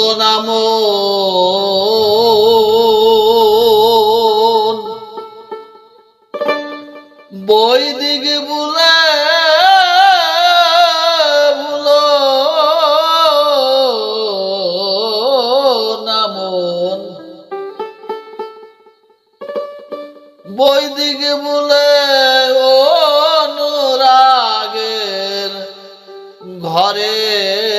বলো না মন। বৈদিক বলে ভুলো না মন। বৈদিক বলে ঘরে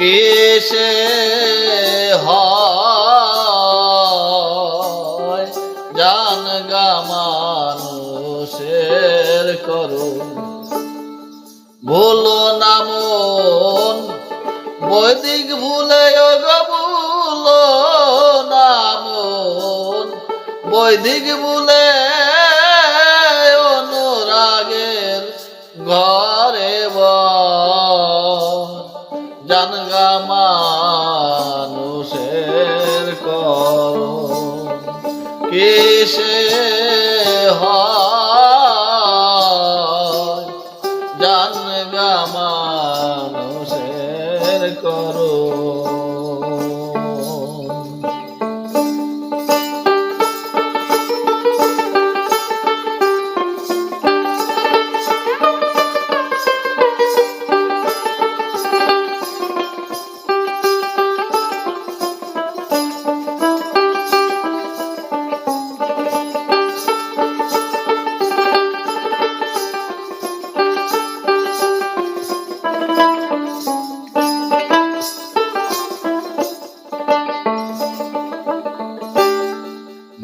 কেসে হয়। জানগা মানুষের করো ভুলো না মন, বৈদিক ভুলে গো ভুলো না বৈদিক ভুলে অনুরাগের ঘরে জানগা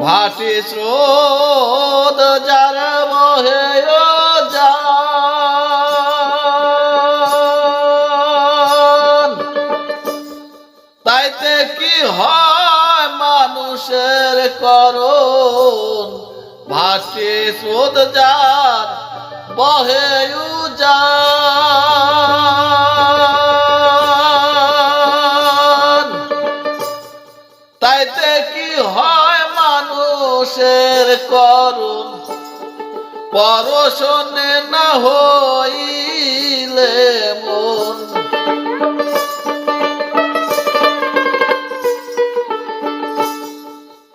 ভাটি স্রোত যার বহে। তাইতে কি হয় মানুষের করুন ভাটি স্রোত যার বহে ও মানুষের করুন পরশনে না হইলে মন।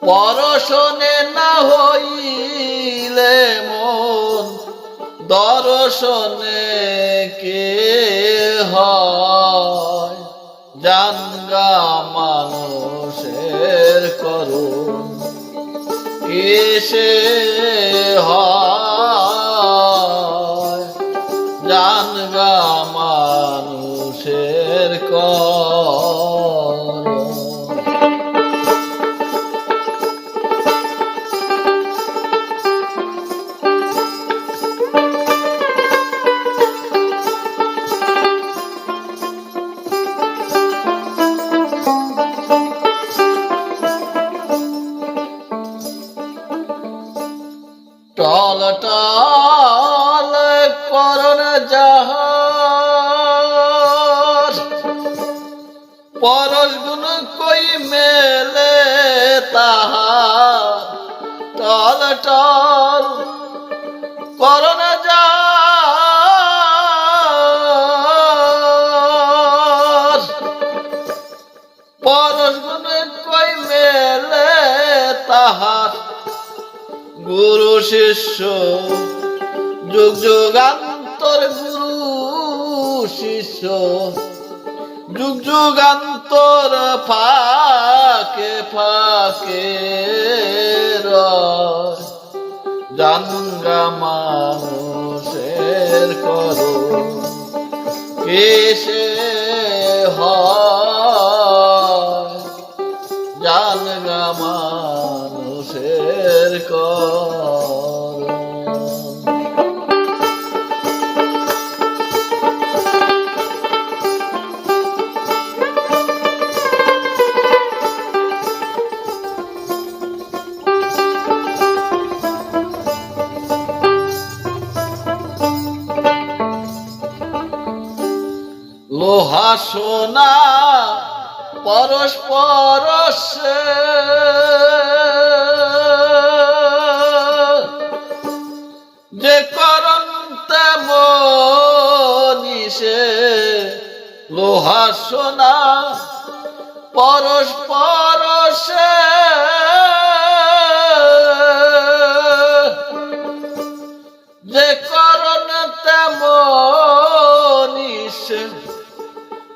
পরশনে না হইলে মন, দর্শনে কে হয়? জানগা মানুষের করুন কিসে হয়। টল টল করন যাহার। পরশ গুণ কই মেলে তাহার। টল টল যাহার। পরশ গুণ কই মেলে তাহার। গুরু শিষ্য। যুগ যুগান্তর গুরু শিষ্য। যুগ যুগান্তর ফাকে ফাকে। জানগা মানুষের করো কেসে লোহা সোনা পরস্পর যে করন তেমনি সে লোহা সোনা পরস্পর সে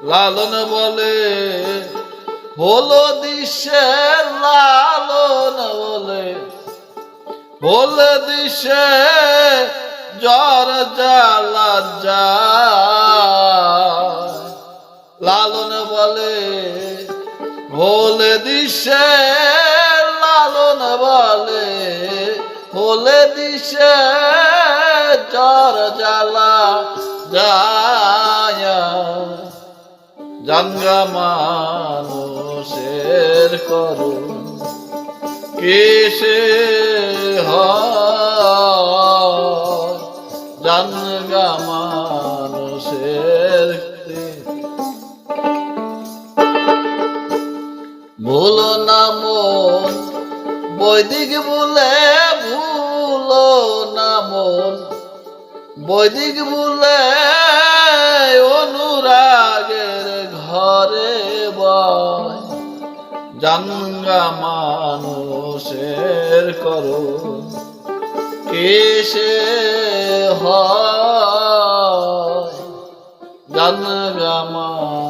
লালন বলে, হলো দিশে লালন বলে। বলে দিশে জ্বর জ্বালা যায়। লালন বলে বলে দিশে লালন বলে। বলে দিশে জ্বর জ্বালা জানগা মানুষের করুন কেসে জানগা মানুষের ভুলো না মন, বৈদিক বলে ভুল না মন, বৈদিক বলে জানগা মানুষের করো। কেসে হয়? মানুষ